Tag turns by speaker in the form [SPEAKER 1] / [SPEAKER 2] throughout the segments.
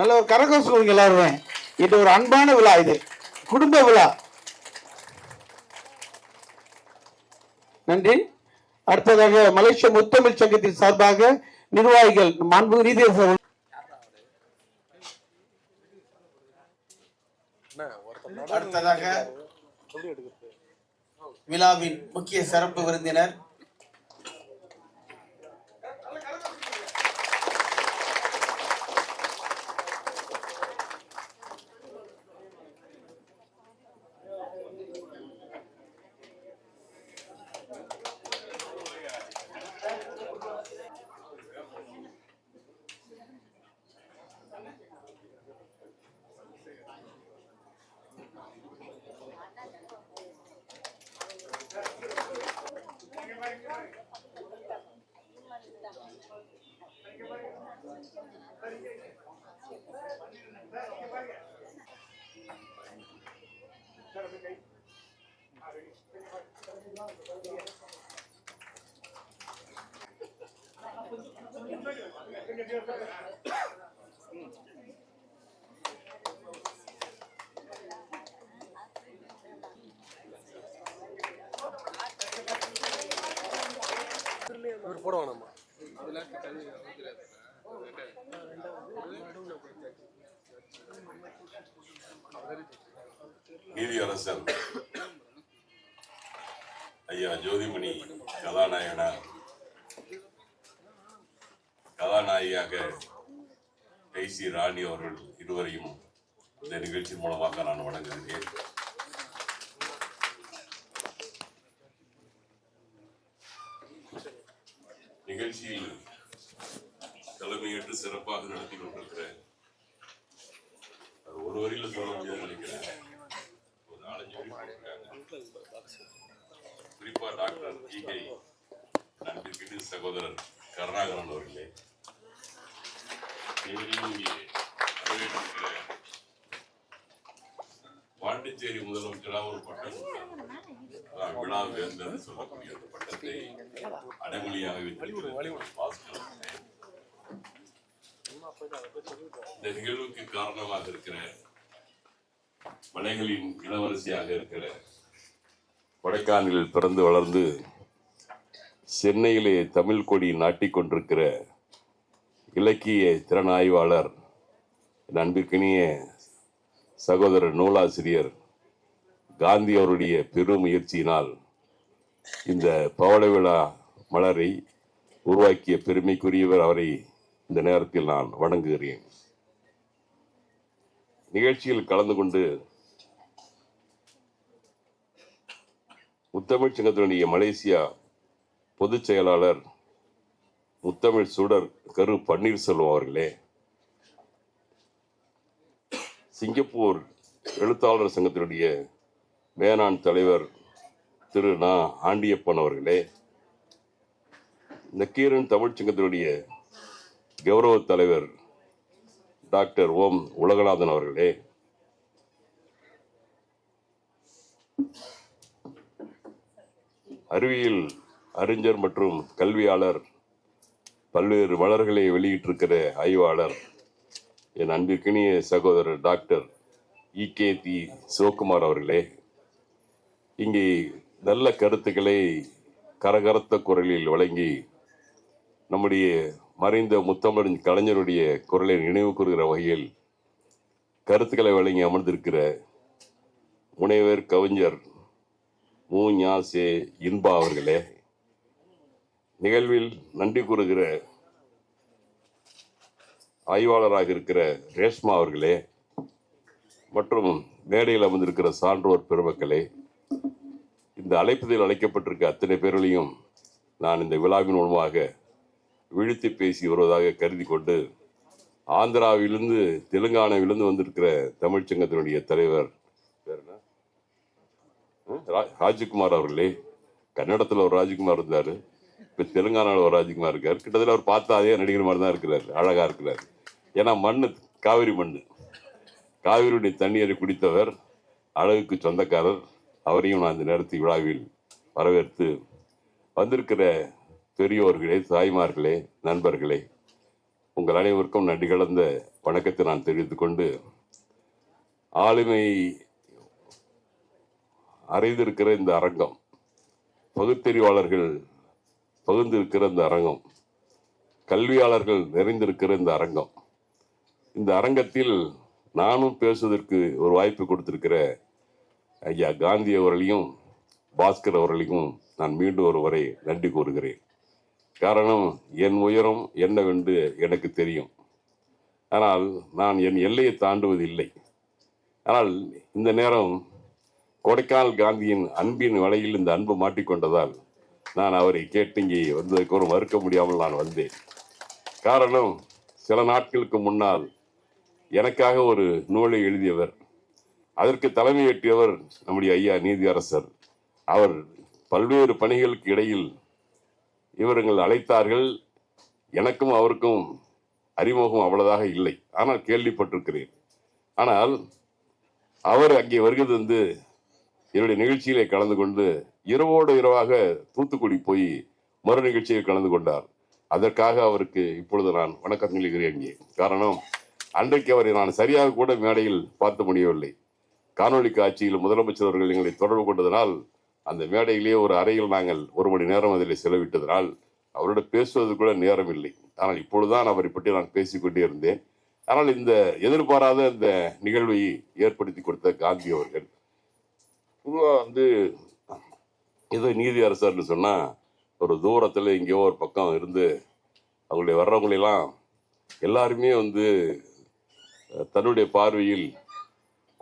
[SPEAKER 1] நல்ல ஒரு கரகோசம் சொல்லுங்க எல்லாருமே இது ஒரு அன்பான விழா இது குடும்ப விழா நன்றி அடுத்ததாக மலேசிய முத்தமிழ் சங்கத்தின் சார்பாக நிர்வாகிகள் மாண்பு நீதியரசர்
[SPEAKER 2] அடுத்ததாக விழாவின் முக்கிய சிறப்பு விருந்தினர் இவர் போட வேணாமா அதெல்லாம் நீதி அரசன் ஐயா ஜோதிமணி கதாநாயகனார் கதாநாயகியாக கைசி ராணி அவர்கள் இருவரையும் இந்த நிகழ்ச்சி மூலமாக நான் வணங்குகிறேன் நிகழ்ச்சியில் தலைமையேற்று சிறப்பாக நடத்தி கொண்டிருக்கிறேன் நம்பிக்கை நம்பிக்கைக்கு சகோதரர் கருணாகரன் அவர்களே பாண்டிச்சேரி முதலமைச்சராக ஒரு பட்டம் விழா வேந்தர் சொல்லக்கூடிய அந்த பட்டத்தை அடைமொழியாக இந்த நிகழ்வுக்கு காரணமாக இருக்கிற மலைகளின் இளவரசியாக இருக்கிற கொடைக்கானலில் பிறந்து வளர்ந்து சென்னையிலே தமிழ் கொடி நாட்டிக்கொண்டிருக்கிற இலக்கிய திறனாய்வாளர் அன்பிற்கினிய சகோதரர் நூலாசிரியர் காந்தி அவருடைய பெரும் முயற்சியினால் இந்த பவள விழா மலரை உருவாக்கிய பெருமைக்குரியவர் அவரை இந்த நேரத்தில் நான் வணங்குகிறேன் நிகழ்ச்சியில் கலந்து கொண்டு முத்தமிழ் சங்கத்தினுடைய மலேசியா பொதுச் செயலாளர் முத்தமிழ் சுடர் கரு பன்னீர்செல்வம் அவர்களே சிங்கப்பூர் எழுத்தாளர் சங்கத்தினுடைய மேனான் தலைவர் திரு நா ஆண்டியப்பன் அவர்களே இந்த கீரன் தமிழ் சங்கத்தினுடைய கௌரவ தலைவர் டாக்டர் ஓம் உலகநாதன் அவர்களே அறிவியல் அறிஞர் மற்றும் கல்வியாளர் பல்வேறு வளர்களை வெளியிட்டிருக்கிற ஆய்வாளர் என் அன்பிற்கினிய சகோதரர் doctor E K T Sivakumar அவர்களே இங்கே நல்ல கருத்துக்களை கரகரத்த குரலில் வழங்கி நம்முடைய மறைந்த முத்தமிழ் கலைஞருடைய குரலை நினைவு கூறுகிற வகையில் கருத்துக்களை வழங்கி அமர்ந்திருக்கிற முனைவர் கவிஞர் மு ஞாசே இன்பா அவர்களே நிகழ்வில் நன்றி கூறுகிற ஆய்வாளராக இருக்கிற ரேஷ்மா அவர்களே மற்றும் மேடையில் அமர்ந்திருக்கிற சான்றோர் பெருமக்களே இந்த அழைப்பதில் அழைக்கப்பட்டிருக்க அத்தனை பேர்களையும் நான் இந்த விழாவின் மூலமாக விழுத்து பேசி வருவதாக கருதி கொண்டு ஆந்திராவிலிருந்து தெலுங்கானாவிலிருந்து வந்திருக்கிற தமிழ்ச்சங்கத்தினுடைய தலைவர் ராஜ்குமார் அவர்களே கன்னடத்தில் ஒரு ராஜ்குமார் இருந்தார் இப்போ தெலுங்கானாவில் ஒரு ராஜ்குமார் இருக்கார் கிட்டத்தட்ட அவர் பார்த்தா அதே நடிகர் மாதிரி தான் இருக்கிறார் அழகாக இருக்கிறார் ஏன்னா மண் காவிரி மண் காவிரியுடைய தண்ணீரை குடித்தவர் அழகுக்கு சொந்தக்காரர் அவரையும் நான் இந்த நேரத்தில் விழாவில் வரவேற்று வந்திருக்கிற பெரியோர்களே தாய்மார்களே நண்பர்களே உங்கள் அனைவருக்கும் நன்றி கலந்த வணக்கத்தை நான் தெரிவித்து கொண்டு ஆளுமை அறைந்திருக்கிற இந்த அரங்கம் பகுத்தறிவாளர்கள் பகிர்ந்திருக்கிற இந்த அரங்கம் கல்வியாளர்கள் நிறைந்திருக்கிற இந்த அரங்கம் இந்த அரங்கத்தில் நானும் பேசுவதற்கு ஒரு வாய்ப்பு கொடுத்திருக்கிற ஐயா காந்தி அவர்களையும் பாஸ்கர் அவர்களையும் நான் மீண்டும் ஒருவரை நன்றி கூறுகிறேன் காரணம் என் உயரம் என்னவென்று எனக்கு தெரியும் ஆனால் நான் என் எல்லையை தாண்டுவதில்லை ஆனால் இந்த நேரம் கொடைக்கானல் காந்தியின் அன்பின் வலையில் இந்த அன்பு மாட்டிக்கொண்டதால் நான் அவரை கேட்டு இங்கே வந்ததுக்கு ஒரு மறுக்க முடியாமல் நான் வந்தேன் காரணம் சில நாட்களுக்கு முன்னால் எனக்காக ஒரு நூலை எழுதியவர் அதற்கு தலைமையேற்றியவர் நம்முடைய ஐயா நீதியரசர் அவர் பல்வேறு பணிகளுக்கு இடையில் இவர்கள் அழைத்தார்கள் எனக்கும் அவருக்கும் அறிமுகம் அவ்வளதாக இல்லை ஆனால் கேள்விப்பட்டிருக்கிறேன் ஆனால் அவர் அங்கே வருகிறது வந்து என்னுடைய நிகழ்ச்சியிலே கலந்து கொண்டு இரவோடு இரவாக தூத்துக்குடி போய் மறு நிகழ்ச்சியில் கலந்து கொண்டார் அதற்காக அவருக்கு இப்பொழுது நான் வணக்கம் சொல்லுகிறேன் இங்கே காரணம் அன்றைக்கு அவரை நான் சரியாக கூட மேடையில் பார்த்து முடியவில்லை காணொலி காட்சியில் முதலமைச்சர் அவர்கள் எங்களை தொடர்பு கொண்டதனால் அந்த மேடையிலேயே ஒரு அறையில் நாங்கள் ஒரு மணி நேரம் அதில் செலவிட்டதனால் அவரோட பேசுவது கூட நேரம் இல்லை ஆனால் இப்பொழுதுதான் அவரை பற்றி நான் பேசிக்கொண்டே இருந்தேன் ஆனால் இந்த எதிர்பாராத இந்த நிகழ்வை ஏற்படுத்தி கொடுத்த காந்தி அவர்கள் பொதுவாக வந்து ஏதோ நீதி அரசர்னு சொன்னால் ஒரு தூரத்தில் எங்கேயோ ஒரு பக்கம் இருந்து அவங்களுடைய வர்றவங்களெல்லாம் எல்லாருமே வந்து தன்னுடைய பார்வையில்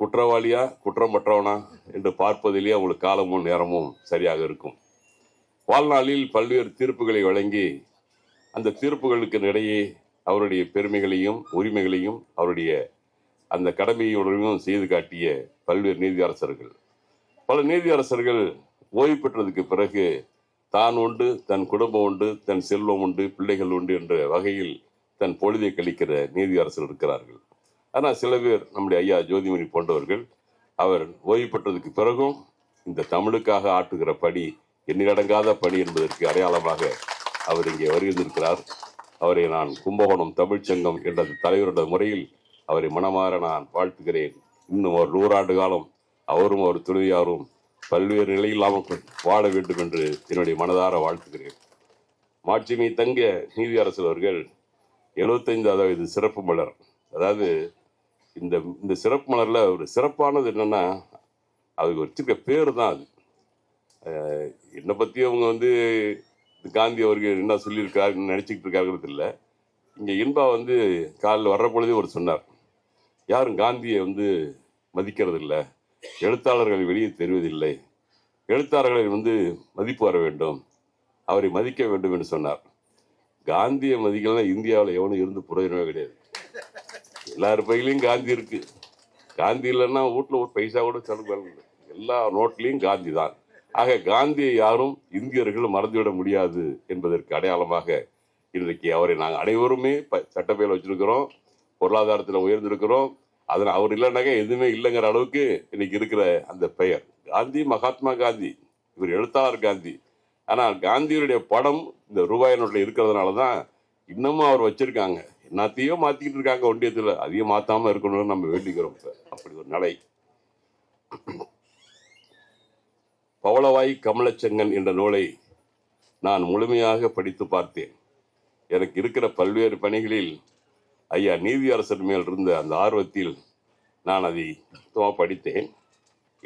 [SPEAKER 2] குற்றவாளியா குற்றம் பற்றவனா என்று பார்ப்பதிலே அவங்களுக்கு காலமும் நேரமும் சரியாக இருக்கும் வாழ்நாளில் பல்வேறு தீர்ப்புகளை வழங்கி அந்த தீர்ப்புகளுக்கு இடையே அவருடைய பெருமைகளையும் உரிமைகளையும் அவருடைய அந்த கடமையுடனும் செய்து காட்டிய பல்வேறு நீதியரசர்கள் பல நீதியரசர்கள் ஓய்வு பெற்றதுக்கு பிறகு தான் உண்டு தன் குடும்பம் உண்டு தன் செல்வம் உண்டு பிள்ளைகள் உண்டு என்ற வகையில் தன் பொழுதை கழிக்கிற நீதியரசர் இருக்கிறார்கள் ஆனால் சில பேர் நம்முடைய ஐயா ஜோதிமணி போன்றவர்கள் அவர் ஓய்வு பெற்றதுக்கு பிறகும் இந்த தமிழுக்காக ஆட்டுகிற பணி எண்ணிலடங்காத பணி என்பதற்கு அடையாளமாக அவர் இங்கே வருகின்றிருக்கிறார் அவரை நான் கும்பகோணம் தமிழ்ச்சங்கம் என்ற தலைவருடைய முறையில் அவரை மனமாற நான் வாழ்த்துகிறேன் இன்னும் ஒரு நூறாண்டு காலம் அவரும் அவர் துணைவியாரும் பல்வேறு நிலையில்லாமல் வாழ வேண்டும் என்று என்னுடைய மனதார வாழ்த்துகிறேன் மாட்சிமை தங்க நீதியரசர் அவர்கள் எழுபத்தைந்து அதாவது சிறப்பு மலர் அதாவது இந்த இந்த சிறப்பு மலரில் ஒரு சிறப்பானது என்னென்னா அதுக்கு வச்சிருக்க பேர் தான் அது என்னை பற்றி அவங்க வந்து காந்தி அவர்கள் என்ன சொல்லியிருக்காரு நினச்சிக்கிட்டு இருக்காங்கிறது இல்லை இங்கே இன்பா வந்து காலில் வர்ற பொழுதே ஒரு சொன்னார் யாரும் காந்தியை வந்து மதிக்கிறது இல்லை எழுத்தாளர்களை வெளியே தெரிவதில்லை எழுத்தாளர்களை வந்து மதிப்பு வர வேண்டும் அவரை மதிக்க வேண்டும் என்று சொன்னார் காந்தியை மதிக்கலாம் இந்தியாவில் எவனும் இருந்து புரோஜனமே கிடையாது எல்லார் பையிலையும் காந்தி இருக்கு காந்தி இல்லைன்னா வீட்டில் ஒரு பைசா கூட செலவு எல்லா நோட்லையும் காந்தி தான் ஆக காந்தியை யாரும் இந்தியர்களும் மறந்துவிட முடியாது என்பதற்கு அடையாளமாக இன்றைக்கு அவரை நாங்கள் அனைவருமே ப வச்சிருக்கிறோம் பொருளாதாரத்தில் உயர்ந்திருக்கிறோம் அதில் அவர் இல்லைனாக்கா எதுவுமே இல்லைங்கிற அளவுக்கு இன்னைக்கு இருக்கிற அந்த பெயர் காந்தி மகாத்மா காந்தி இவர் எழுத்தாளர் காந்தி ஆனால் காந்தியுடைய படம் இந்த ரூபாய் நோட்டில் இருக்கிறதுனால தான் இன்னமும் அவர் வச்சுருக்காங்க என்னத்தையோ மாற்றிக்கிட்டு இருக்காங்க ஒன்றியத்தில் அதையும் மாற்றாமல் இருக்கணும்னு நம்ம வேண்டிக்கிறோம் இப்போ அப்படி ஒரு நிலை பவளவாய் கமலச்சங்கன் என்ற நூலை நான் முழுமையாக படித்து பார்த்தேன் எனக்கு இருக்கிற பல்வேறு பணிகளில் ஐயா நீதி அரசர் மேல் இருந்த அந்த ஆர்வத்தில் நான் அதை சுத்தமாக படித்தேன்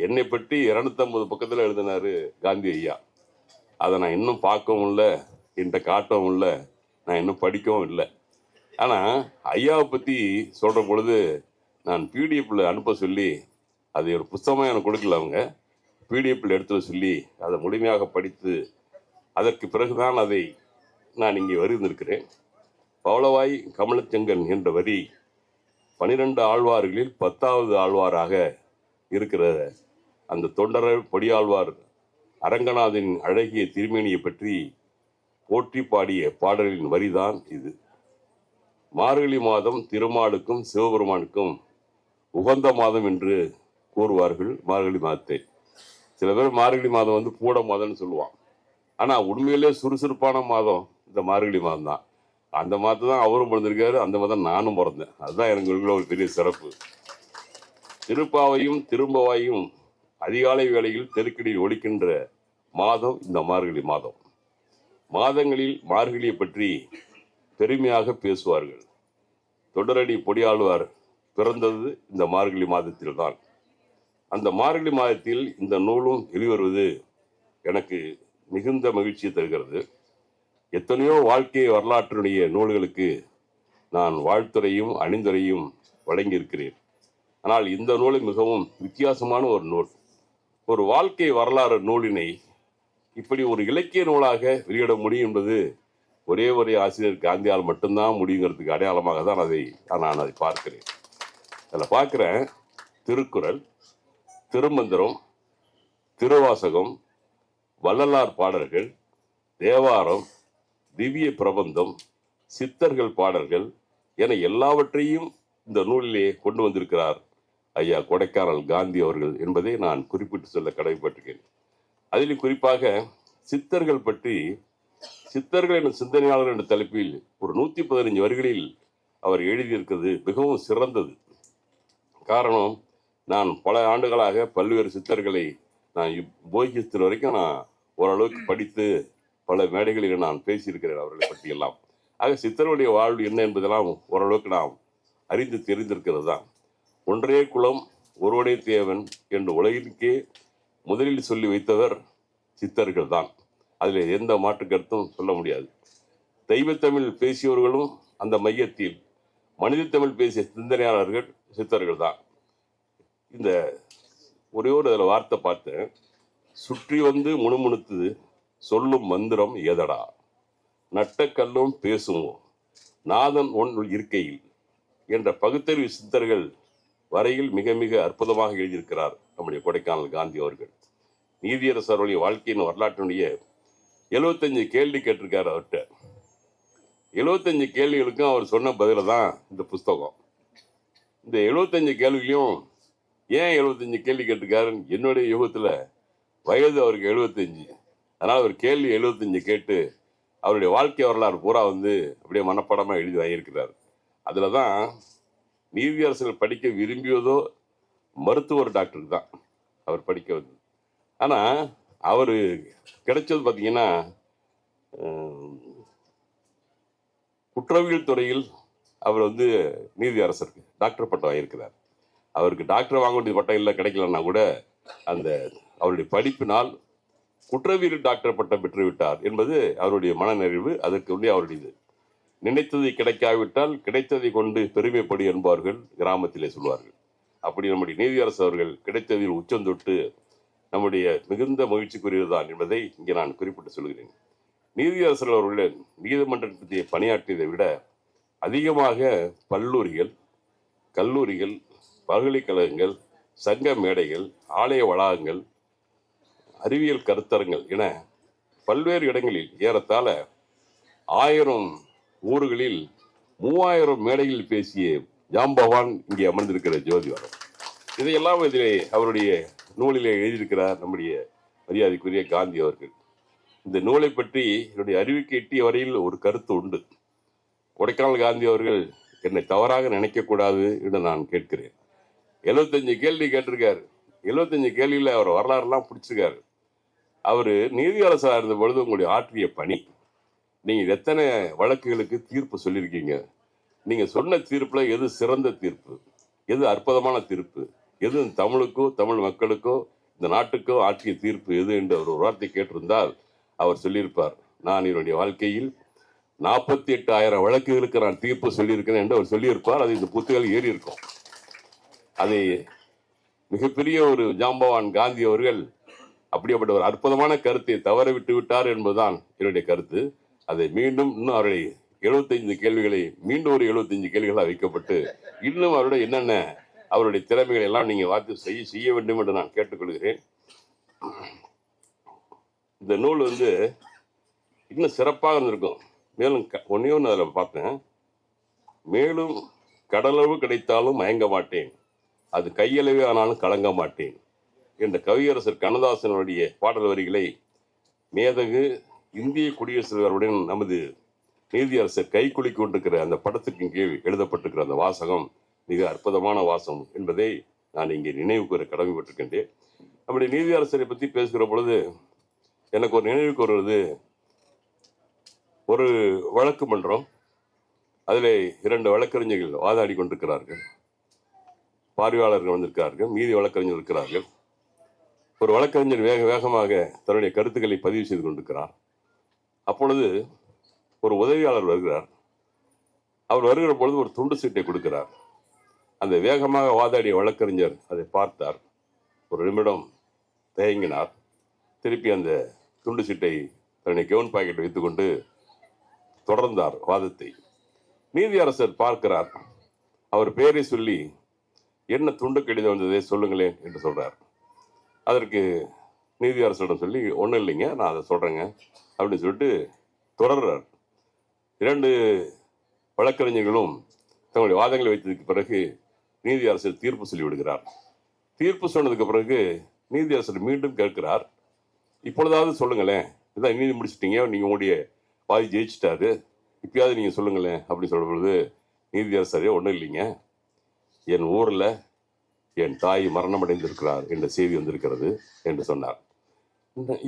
[SPEAKER 2] என்னை பற்றி இரநூத்தம்பது பக்கத்தில் எழுதினார் காந்தி ஐயா அதை நான் இன்னும் பார்க்கவும் இல்லை என்கிட்ட காட்டவும் இல்லை நான் இன்னும் படிக்கவும் இல்லை ஆனால் ஐயாவை பற்றி சொல்கிற பொழுது நான் பிடிஎஃப்பில் அனுப்ப சொல்லி அதை ஒரு புத்தகமாக எனக்கு கொடுக்கல அவங்க பிடிஎஃப்பில் எடுத்து சொல்லி அதை முழுமையாக படித்து அதற்கு பிறகுதான் அதை நான் இங்கே வருந்திருக்கிறேன் பவளவாய் கமலச்செங்கன் என்ற வரி பனிரெண்டு ஆழ்வார்களில் பத்தாவது ஆழ்வாராக இருக்கிற அந்த தொண்டர பொடியாழ்வார் அரங்கநாதின் அழகிய திருமேனியை பற்றி போற்றி பாடிய பாடலின் வரிதான் இது மார்கழி மாதம் திருமாலுக்கும் சிவபெருமானுக்கும் உகந்த மாதம் என்று கூறுவார்கள் மார்கழி மாதத்தை சில பேர் மார்கழி மாதம் வந்து பூட மாதம்னு சொல்லுவான் ஆனால் உண்மையிலே சுறுசுறுப்பான மாதம் இந்த மார்கழி மாதம் தான் அந்த மாதிரி தான் அவரும் பிறந்திருக்காரு அந்த மாதிரி தான் நானும் பிறந்தேன் அதுதான் எனக்குள்ள ஒரு பெரிய சிறப்பு திருப்பாவையும் திரும்பவாயும் அதிகாலை வேளையில் தெருக்கடியில் ஒழிக்கின்ற மாதம் இந்த மார்கழி மாதம் மாதங்களில் மார்கழியை பற்றி பெருமையாக பேசுவார்கள் தொடரடி பொடியாழ்வார் பிறந்தது இந்த மார்கழி மாதத்தில் தான் அந்த மார்கழி மாதத்தில் இந்த நூலும் வெளிவருவது எனக்கு மிகுந்த மகிழ்ச்சியை தருகிறது எத்தனையோ வாழ்க்கை வரலாற்றினுடைய நூல்களுக்கு நான் வாழ்த்துறையும் அணிந்துரையும் வழங்கியிருக்கிறேன் ஆனால் இந்த நூல் மிகவும் வித்தியாசமான ஒரு நூல் ஒரு வாழ்க்கை வரலாறு நூலினை இப்படி ஒரு இலக்கிய நூலாக வெளியிட முடியும் என்பது ஒரே ஒரே ஆசிரியர் காந்தியால் மட்டும்தான் முடியுங்கிறதுக்கு அடையாளமாக தான் அதை நான் அதை பார்க்கிறேன் அதில் பார்க்குறேன் திருக்குறள் திருமந்திரம் திருவாசகம் வள்ளலார் பாடல்கள் தேவாரம் திவ்ய பிரபந்தம் சித்தர்கள் பாடல்கள் என எல்லாவற்றையும் இந்த நூலிலே கொண்டு வந்திருக்கிறார் ஐயா கொடைக்கானல் காந்தி அவர்கள் என்பதை நான் குறிப்பிட்டு சொல்ல கடமைப்பட்டிருக்கேன் அதிலும் குறிப்பாக சித்தர்கள் பற்றி சித்தர்கள் என்ற சிந்தனையாளர் என்ற தலைப்பில் ஒரு நூற்றி பதினஞ்சு வரிகளில் அவர் எழுதியிருக்கிறது மிகவும் சிறந்தது காரணம் நான் பல ஆண்டுகளாக பல்வேறு சித்தர்களை நான் போகித்தர் வரைக்கும் நான் ஓரளவுக்கு படித்து பல மேடைகளில் நான் பேசியிருக்கிறேன் அவர்களை பற்றியெல்லாம் ஆக சித்தருடைய வாழ்வு என்ன என்பதெல்லாம் ஓரளவுக்கு நாம் அறிந்து தெரிந்திருக்கிறது தான் ஒன்றே குலம் ஒருவனே தேவன் என்று உலகிற்கே முதலில் சொல்லி வைத்தவர் சித்தர்கள் தான் அதில் எந்த மாற்று கருத்தும் சொல்ல முடியாது தெய்வத்தமிழ் பேசியவர்களும் அந்த மையத்தில் மனித தமிழ் பேசிய சிந்தனையாளர்கள் சித்தர்கள் தான் இந்த ஒரே ஒரு அதில் வார்த்தை பார்த்தேன் சுற்றி வந்து முணுமுணுத்துது சொல்லும் மந்திரம் எதடா நட்டக்கல்லும் பேசுவோம் நாதன் ஒன் இருக்கையில் என்ற பகுத்தறிவு சித்தர்கள் வரையில் மிக மிக அற்புதமாக எழுதியிருக்கிறார் நம்முடைய கொடைக்கானல் காந்தி அவர்கள் நீதியரசு வாழ்க்கையின் வரலாற்றினுடைய எழுபத்தஞ்சு கேள்வி கேட்டிருக்கார் அவர்கிட்ட எழுபத்தஞ்சு கேள்விகளுக்கும் அவர் சொன்ன பதில தான் இந்த புஸ்தகம் இந்த எழுபத்தஞ்சு கேள்விகளையும் ஏன் எழுபத்தஞ்சு கேள்வி கேட்டிருக்காருன்னு என்னுடைய யுகத்தில் வயது அவருக்கு எழுபத்தஞ்சு அதனால் ஒரு கேள்வி எழுபத்தஞ்சு கேட்டு அவருடைய வாழ்க்கை வரலாறு பூரா வந்து அப்படியே மனப்படமாக எழுதி வாங்கியிருக்கிறார் அதில் தான் நீதியரசர்கள் படிக்க விரும்பியதோ மருத்துவர் டாக்டர் தான் அவர் படிக்க வந்து ஆனால் அவர் கிடைச்சது பார்த்திங்கன்னா குற்றவியல் துறையில் அவர் வந்து நீதி அரசருக்கு டாக்டர் பட்டம் வாங்கியிருக்கிறார் அவருக்கு டாக்டர் வாங்க வேண்டிய பட்டம் இல்லை கிடைக்கலன்னா கூட அந்த அவருடைய படிப்பினால் குற்றவியல் டாக்டர் பட்டம் பெற்றுவிட்டார் என்பது அவருடைய மனநிறைவு அதற்கு உள்ளே அவருடையது நினைத்தது கிடைக்காவிட்டால் கிடைத்ததை கொண்டு பெருமைப்படி என்பார்கள் கிராமத்திலே சொல்வார்கள் அப்படி நம்முடைய நீதியரசு அவர்கள் கிடைத்ததில் உச்சந்தொட்டு நம்முடைய மிகுந்த மகிழ்ச்சிக்குரியதுதான் என்பதை இங்கே நான் குறிப்பிட்டு சொல்கிறேன் நீதியரசர் அவர்கள் நீதிமன்றத்தை பணியாற்றியதை விட அதிகமாக பல்லூரிகள் கல்லூரிகள் பல்கலைக்கழகங்கள் சங்க மேடைகள் ஆலய வளாகங்கள் அறிவியல் கருத்தரங்கள் என பல்வேறு இடங்களில் ஏறத்தாழ ஆயிரம் ஊர்களில் மூவாயிரம் மேடைகளில் பேசிய ஜாம்பவான் இங்கே அமர்ந்திருக்கிற ஜோதிவாரம் இதையெல்லாம் இதிலே அவருடைய நூலிலே எழுதியிருக்கிறார் நம்முடைய மரியாதைக்குரிய காந்தி அவர்கள் இந்த நூலை பற்றி என்னுடைய அறிவுக்கு எட்டிய வரையில் ஒரு கருத்து உண்டு கொடைக்கானல் காந்தி அவர்கள் என்னை தவறாக நினைக்கக்கூடாது என்று நான் கேட்கிறேன் எழுபத்தஞ்சு கேள்வி கேட்டிருக்காரு எழுபத்தஞ்சு கேள்வியில் அவர் வரலாறுலாம் பிடிச்சிருக்காரு அவர் நீதியாளர் இருந்த பொழுது உங்களுடைய ஆற்றிய பணி நீங்கள் எத்தனை வழக்குகளுக்கு தீர்ப்பு சொல்லியிருக்கீங்க நீங்கள் சொன்ன தீர்ப்பில் எது சிறந்த தீர்ப்பு எது அற்புதமான தீர்ப்பு எது தமிழுக்கோ தமிழ் மக்களுக்கோ இந்த நாட்டுக்கோ ஆற்றிய தீர்ப்பு எது என்று அவர் ஒரு வார்த்தை கேட்டிருந்தால் அவர் சொல்லியிருப்பார் நான் என்னுடைய வாழ்க்கையில் நாற்பத்தி எட்டாயிரம் வழக்குகளுக்கு நான் தீர்ப்பு சொல்லியிருக்கிறேன் என்று அவர் சொல்லியிருப்பார் அது இந்த புத்தகம் ஏறி இருக்கும் அதை மிகப்பெரிய ஒரு ஜாம்பவான் காந்தி அவர்கள் அப்படிப்பட்ட ஒரு அற்புதமான கருத்தை தவற விட்டு விட்டார் என்பதுதான் என்னுடைய கருத்து அதை மீண்டும் இன்னும் அவருடைய எழுபத்தைந்து கேள்விகளை மீண்டும் ஒரு எழுபத்தஞ்சு கேள்விகளாக வைக்கப்பட்டு இன்னும் அவருடைய என்னென்ன அவருடைய திறமைகளை எல்லாம் நீங்கள் வாக்கு செய்ய செய்ய வேண்டும் என்று நான் கேட்டுக்கொள்கிறேன் இந்த நூல் வந்து இன்னும் சிறப்பாக இருந்திருக்கும் மேலும் ஒன்றே ஒன்று அதில் பார்த்தேன் மேலும் கடலளவு கிடைத்தாலும் மயங்க மாட்டேன் அது கையளவே ஆனாலும் கலங்க மாட்டேன் என்ற கவியரசர் கண்ணதாசனுடைய பாடல் வரிகளை மேதகு இந்திய குடியரசுடன் நமது நீதியரசர் கை குலுக்கி கொண்டிருக்கிற அந்த படத்திற்கு கீழ் எழுதப்பட்டிருக்கிற அந்த வாசகம் மிக அற்புதமான வாசகம் என்பதை நான் இங்கே நினைவு கூற கடமைப்பட்டிருக்கின்றேன் நம்முடைய நீதியரசரை பற்றி பேசுகிற பொழுது எனக்கு ஒரு நினைவு கூறுவது ஒரு வழக்கு மன்றம் அதில் இரண்டு வழக்கறிஞர்கள் வாதாடி கொண்டிருக்கிறார்கள் பார்வையாளர்கள் வந்திருக்கிறார்கள் மீதி வழக்கறிஞர் இருக்கிறார்கள் ஒரு வழக்கறிஞர் வேக வேகமாக தன்னுடைய கருத்துக்களை பதிவு செய்து கொண்டிருக்கிறார் அப்பொழுது ஒரு உதவியாளர் வருகிறார் அவர் வருகிற பொழுது ஒரு துண்டு சீட்டை கொடுக்கிறார் அந்த வேகமாக வாதாடிய வழக்கறிஞர் அதை பார்த்தார் ஒரு நிமிடம் தயங்கினார் திருப்பி அந்த துண்டு சீட்டை தன்னுடைய கெவன் பாக்கெட் வைத்துக்கொண்டு தொடர்ந்தார் வாதத்தை நீதியரசர் பார்க்கிறார் அவர் பெயரை சொல்லி என்ன துண்டு கடிதம் வந்ததை சொல்லுங்களேன் என்று சொல்றார் அதற்கு நீதி அரசிடம் சொல்லி ஒன்றும் இல்லைங்க நான் அதை சொல்கிறேங்க அப்படின்னு சொல்லிட்டு தொடர்றார் இரண்டு வழக்கறிஞர்களும் தங்களுடைய வாதங்களை வைத்ததுக்கு பிறகு நீதி அரசர் தீர்ப்பு சொல்லிவிடுகிறார் தீர்ப்பு சொன்னதுக்கு பிறகு நீதி அரசர் மீண்டும் கேட்கிறார் இப்பொழுதாவது சொல்லுங்களேன் இதான் நீதி முடிச்சிட்டீங்க நீங்கள் உங்களுடைய பாதி ஜெயிச்சிட்டாரு இப்பயாவது நீங்கள் சொல்லுங்களேன் அப்படின்னு பொழுது நீதி அரசரே ஒன்றும் இல்லைங்க என் ஊரில் என் தாய் மரணமடைந்திருக்கிறார் என்ற செய்தி வந்திருக்கிறது என்று சொன்னார்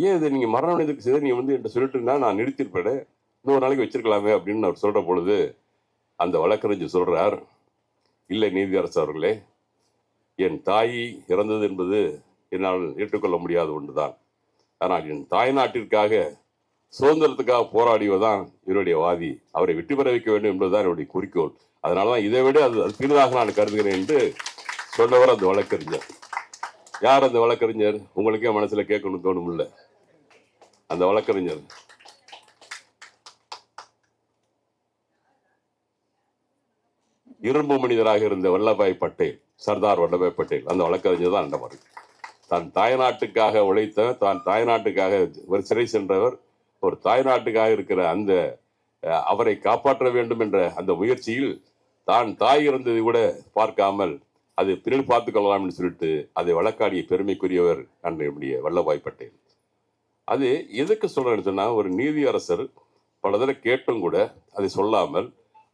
[SPEAKER 2] ஏன் இதை நீங்கள் அடைந்திருக்க செய்தி நீங்கள் வந்து என்று சொல்லிட்டுனா நான் நிறுத்திருப்பேன் இன்னொரு நாளைக்கு வச்சிருக்கலாமே அப்படின்னு அவர் சொல்கிற பொழுது அந்த வழக்கறிஞர் சொல்கிறார் இல்லை நீதியரசு அவர்களே என் தாய் இறந்தது என்பது என்னால் ஏற்றுக்கொள்ள முடியாத ஒன்று தான் ஆனால் என் தாய் நாட்டிற்காக சுதந்திரத்துக்காக போராடியவதான் இவருடைய வாதி அவரை வெற்றி பெற வைக்க வேண்டும் என்பதுதான் என்னுடைய குறிக்கோள் அதனால தான் இதை விட அது அது நான் கருதுகிறேன் என்று சொன்னவர் அந்த வழக்கறிஞர் யார் அந்த வழக்கறிஞர் உங்களுக்கே மனசில் கேட்கணும் தோணும் இல்லை அந்த வழக்கறிஞர் இரும்பு மனிதராக இருந்த வல்லபாய் பட்டேல் சர்தார் வல்லபாய் பட்டேல் அந்த வழக்கறிஞர் தான் அண்டவர் தன் தாய்நாட்டுக்காக உழைத்த தான் தாய்நாட்டுக்காக ஒரு சிறை சென்றவர் ஒரு தாய்நாட்டுக்காக இருக்கிற அந்த அவரை காப்பாற்ற வேண்டும் என்ற அந்த முயற்சியில் தான் தாய் இருந்ததை கூட பார்க்காமல் அது பிறகு பார்த்துக்கொள்ளலாம் என்று சொல்லிட்டு அதை வழக்காடிய பெருமைக்குரியவர் அன்று நம்முடைய வல்லபாய் பட்டேல் அது எதுக்கு சொல்கிறேன்னு சொன்னால் ஒரு நீதி அரசர் பல தடவை கேட்டும் கூட அதை சொல்லாமல்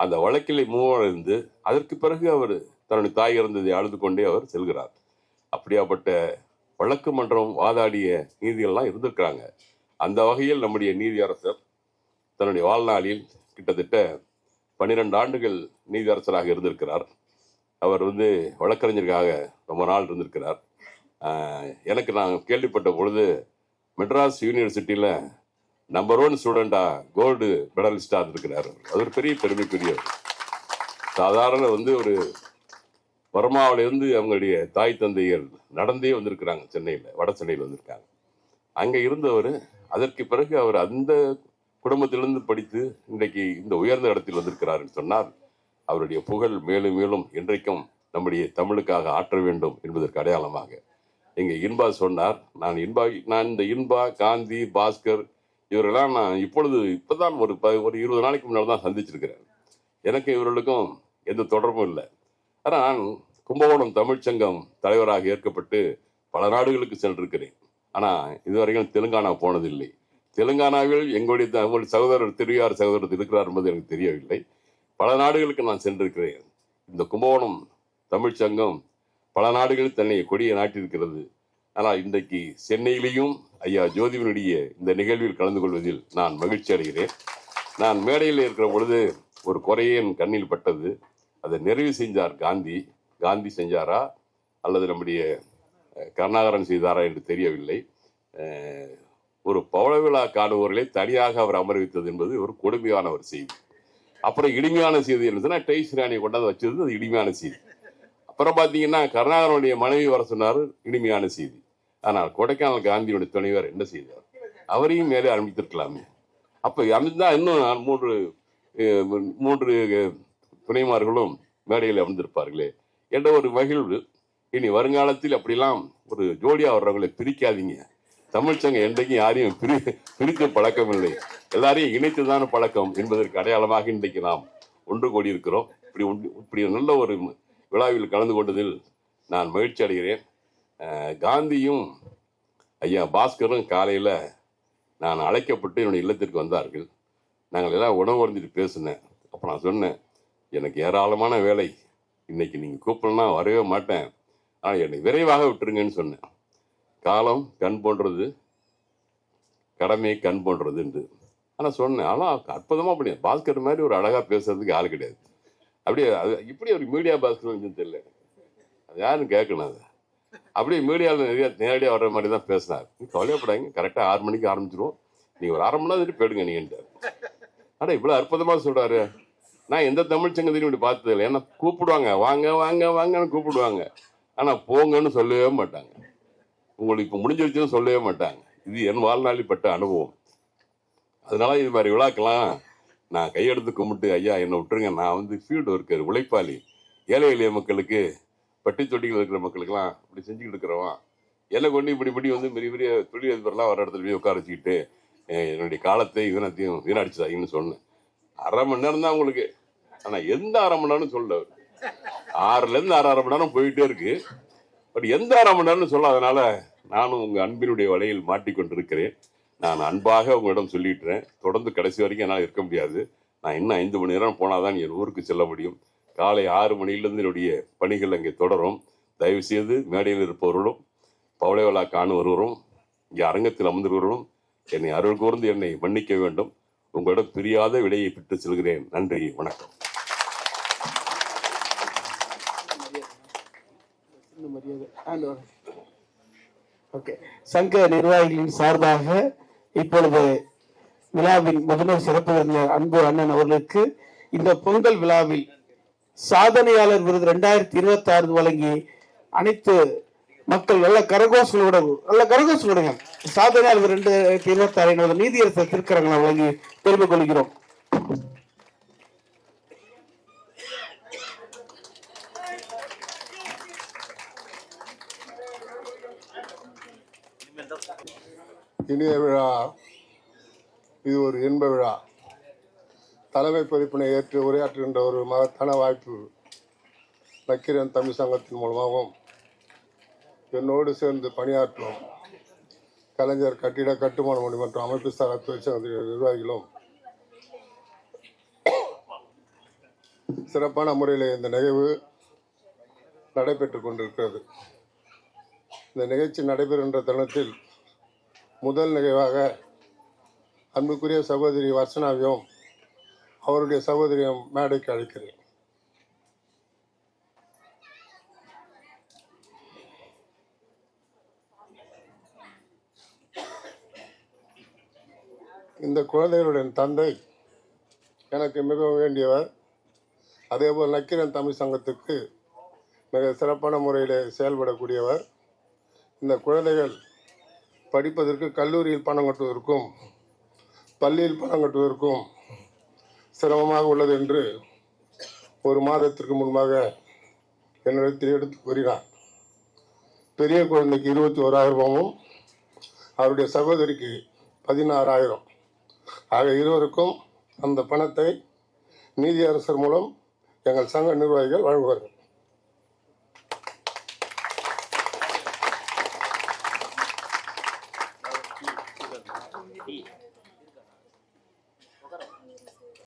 [SPEAKER 2] அந்த வழக்கிலே மூவாக அதற்கு பிறகு அவர் தன்னுடைய தாய் இறந்ததை அழுது கொண்டே அவர் செல்கிறார் அப்படியாப்பட்ட வழக்கு மன்றம் வாதாடிய நீதிகள்லாம் இருந்திருக்கிறாங்க அந்த வகையில் நம்முடைய நீதி அரசர் தன்னுடைய வாழ்நாளில் கிட்டத்தட்ட பன்னிரெண்டு ஆண்டுகள் நீதி அரசராக இருந்திருக்கிறார் அவர் வந்து வழக்கறிஞருக்காக ரொம்ப நாள் இருந்திருக்கிறார் எனக்கு நான் கேள்விப்பட்ட பொழுது மெட்ராஸ் யூனிவர்சிட்டியில் நம்பர் ஒன் ஸ்டூடெண்டாக கோல்டு மெடலிஸ்டாக இருந்திருக்கிறார் அது ஒரு பெரிய பெருமைக்குரிய சாதாரண வந்து ஒரு பர்மாவிலேருந்து அவங்களுடைய தாய் தந்தைகள் நடந்தே வந்திருக்கிறாங்க சென்னையில் வட சென்னையில் வந்திருக்காங்க அங்கே இருந்தவர் அதற்கு பிறகு அவர் அந்த குடும்பத்திலிருந்து படித்து இன்றைக்கு இந்த உயர்ந்த இடத்தில் வந்திருக்கிறார் சொன்னார் அவருடைய புகழ் மேலும் மேலும் என்றைக்கும் நம்முடைய தமிழுக்காக ஆற்ற வேண்டும் என்பதற்கு அடையாளமாக எங்கள் இன்பா சொன்னார் நான் இன்பா நான் இந்த இன்பா காந்தி பாஸ்கர் இவரெல்லாம் நான் இப்பொழுது இப்போ தான் ஒரு ப ஒரு இருபது நாளைக்கு முன்னால் தான் சந்திச்சிருக்கிறேன் எனக்கு இவர்களுக்கும் எந்த தொடர்பும் இல்லை ஆனால் கும்பகோணம் தமிழ்ச்சங்கம் தலைவராக ஏற்கப்பட்டு பல நாடுகளுக்கு சென்றிருக்கிறேன் ஆனால் இதுவரைக்கும் தெலுங்கானா போனதில்லை தெலுங்கானாவில் எங்களுடைய சகோதரர் திருவியார் சகோதரர் இருக்கிறார் என்பது எனக்கு தெரியவில்லை பல நாடுகளுக்கு நான் சென்றிருக்கிறேன் இந்த கும்பகோணம் தமிழ் சங்கம் பல நாடுகளில் தன்னை கொடியை நாட்டியிருக்கிறது ஆனால் இன்றைக்கு சென்னையிலேயும் ஐயா ஜோதிவனுடைய இந்த நிகழ்வில் கலந்து கொள்வதில் நான் மகிழ்ச்சி அடைகிறேன் நான் மேடையில் இருக்கிற பொழுது ஒரு குறையே என் கண்ணில் பட்டது அதை நிறைவு செஞ்சார் காந்தி காந்தி செஞ்சாரா அல்லது நம்முடைய கருணாகரன் செய்தாரா என்று தெரியவில்லை ஒரு பவள விழா காணுவோர்களை தனியாக அவர் அமர்வித்தது என்பது ஒரு கொடுமையான ஒரு செய்தி அப்புறம் இனிமையான செய்தி இருந்துச்சுன்னா டெய்ஸ் ராணி கொண்டாந்து வச்சது அது இனிமையான செய்தி அப்புறம் பார்த்தீங்கன்னா கருணாகரனுடைய மனைவி வர சொன்னார் இனிமையான செய்தி ஆனால் கொடைக்கானல் காந்தியுடைய துணைவர் என்ன செய்தார் அவரையும் மேலே அனுமதித்திருக்கலாமே அப்போ அமைந்தா இன்னும் மூன்று மூன்று துணைமார்களும் மேடையில் அமர்ந்திருப்பார்களே என்ற ஒரு மகிழ்வு இனி வருங்காலத்தில் அப்படிலாம் ஒரு ஜோடியாக வர்றவங்களை பிரிக்காதீங்க தமிழ்ச்சங்கம் என்றைக்கும் யாரையும் பிரி பிரித்த பழக்கம் இல்லை எல்லாரையும் இணைத்துதான பழக்கம் என்பதற்கு அடையாளமாக இன்றைக்கு நாம் ஒன்று கூடி இருக்கிறோம் இப்படி இப்படி நல்ல ஒரு விழாவில் கலந்து கொண்டதில் நான் மகிழ்ச்சி அடைகிறேன் காந்தியும் ஐயா பாஸ்கரும் காலையில் நான் அழைக்கப்பட்டு என்னுடைய இல்லத்திற்கு வந்தார்கள் நாங்கள் எல்லாம் உணவு வந்துட்டு பேசினேன் அப்போ நான் சொன்னேன் எனக்கு ஏராளமான வேலை இன்னைக்கு நீங்கள் கூப்பிடலாம் வரவே மாட்டேன் ஆனால் என்னை விரைவாக விட்டுருங்கன்னு சொன்னேன் காலம் கண் போன்றது கடமை கண் என்று ஆனால் சொன்னேன் ஆனால் அற்புதமாக பண்ணி பாஸ்கர் மாதிரி ஒரு அழகாக பேசுறதுக்கு ஆள் கிடையாது அப்படியே அது இப்படி ஒரு மீடியா பாஸ்கர் தெரியல அது யாரும் கேட்கணும் அது அப்படியே மீடியாவில் நிறைய நேரடியாக வர்ற மாதிரி தான் பேசினார் கவலையப்படாங்க கரெக்டாக ஆறு மணிக்கு ஆரம்பிச்சிருவோம் நீ ஒரு அரை மணி நேரம் போயிடுங்க நீங்கள் ஆனால் இவ்வளோ அற்புதமாக சொல்கிறாரு நான் எந்த தமிழ் சங்கத்தையும் இப்படி பார்த்ததில்லை ஏன்னா கூப்பிடுவாங்க வாங்க வாங்க வாங்கன்னு கூப்பிடுவாங்க ஆனால் போங்கன்னு சொல்லவே மாட்டாங்க உங்களுக்கு இப்போ வச்சு சொல்லவே மாட்டாங்க இது என் வாழ்நாளில் பட்ட அனுபவம் அதனால இது மாதிரி விழாக்கெல்லாம் நான் கையெடுத்து கும்பிட்டு ஐயா என்னை விட்டுருங்க நான் வந்து ஃபீல்டு ஒர்க்கர் உழைப்பாளி ஏழை எளிய மக்களுக்கு பட்டி தொட்டிகள் இருக்கிற மக்களுக்கெல்லாம் இப்படி செஞ்சுக்கிட்டு இருக்கிறவன் என்னை கொண்டு இப்படி இப்படி வந்து பெரிய பெரிய தொழிலதிபர்லாம் வர இடத்துல போய் உட்கார வச்சுக்கிட்டு என்னுடைய காலத்தை வீணத்தையும் வீணாடிச்சதாங்கன்னு சொன்னேன் அரை மணி நேரம் தான் உங்களுக்கு ஆனால் எந்த அரை மணி நேரம்னு சொல்ல ஆறுலேருந்து அரை அரை மணி நேரம் போயிட்டே இருக்குது பட் எந்த ரமணன்னு அதனால நானும் உங்கள் அன்பினுடைய வலையில் மாட்டிக்கொண்டிருக்கிறேன் நான் அன்பாக உங்களிடம் சொல்லிட்டுறேன் தொடர்ந்து கடைசி வரைக்கும் என்னால் இருக்க முடியாது நான் இன்னும் ஐந்து மணி நேரம் போனால் தான் என் ஊருக்கு செல்ல முடியும் காலை ஆறு மணிலிருந்து என்னுடைய பணிகள் அங்கே தொடரும் தயவு செய்து மேடையில் இருப்பவர்களும் பவளை விழா காணுவர்களும் இங்கே அரங்கத்தில் அமர்ந்திருவர்களும் என்னை அருள் கூர்ந்து என்னை மன்னிக்க வேண்டும் உங்களிடம் பிரியாத விடையை பெற்று செல்கிறேன் நன்றி வணக்கம்
[SPEAKER 1] ஓகே சங்க நிர்வாகிகளின் சார்பாக இப்பொழுது விழாவில் முதல்வர் சிறப்பு விருந்தினர் அன்பு அண்ணன் அவர்களுக்கு இந்த பொங்கல் விழாவில் சாதனையாளர் விருது ரெண்டாயிரத்தி இருபத்தி ஆறு வழங்கி அனைத்து மக்கள் நல்ல கரகோசங்களோட நல்ல கரகோசங்களோட சாதனையாளர் இரண்டாயிரத்தி இருபத்தி ஆறு நீதியரசர் திருக்கரங்களை வழங்கி தெரிவு கொள்கிறோம்
[SPEAKER 3] இனிய விழா இது ஒரு இன்ப விழா தலைமை பொறுப்பினை ஏற்று உரையாற்றுகின்ற ஒரு மகத்தான வாய்ப்பு நக்கீரன் தமிழ் சங்கத்தின் மூலமாகவும் என்னோடு சேர்ந்து பணியாற்றும் கலைஞர் கட்டிட கட்டுமான மணி மற்றும் அமைப்பு சாரா தொழிற்சங்கத்தின் நிர்வாகிகளும் சிறப்பான முறையில் இந்த நிகழ்வு நடைபெற்று கொண்டிருக்கிறது இந்த நிகழ்ச்சி நடைபெறுகின்ற தருணத்தில் முதல் நிகழ்வாக அன்புக்குரிய சகோதரி வர்சனாவையும் அவருடைய சகோதரியும் மேடைக்கு அழைக்கிறேன் இந்த குழந்தைகளுடைய தந்தை எனக்கு மிகவும் வேண்டியவர் அதேபோல் நக்கீரன் தமிழ் சங்கத்துக்கு மிக சிறப்பான முறையில் செயல்படக்கூடியவர் இந்த குழந்தைகள் படிப்பதற்கு கல்லூரியில் பணம் கட்டுவதற்கும் பள்ளியில் பணம் கட்டுவதற்கும் சிரமமாக உள்ளது என்று ஒரு மாதத்திற்கு முன்பாக என்னிடத்தில் எடுத்து கூறினார் பெரிய குழந்தைக்கு இருபத்தி ஓராயிரம் ரூபாயும் அவருடைய சகோதரிக்கு பதினாறாயிரம் ஆக இருவருக்கும் அந்த பணத்தை நீதியரசர் மூலம் எங்கள் சங்க நிர்வாகிகள் வழங்குவார்கள்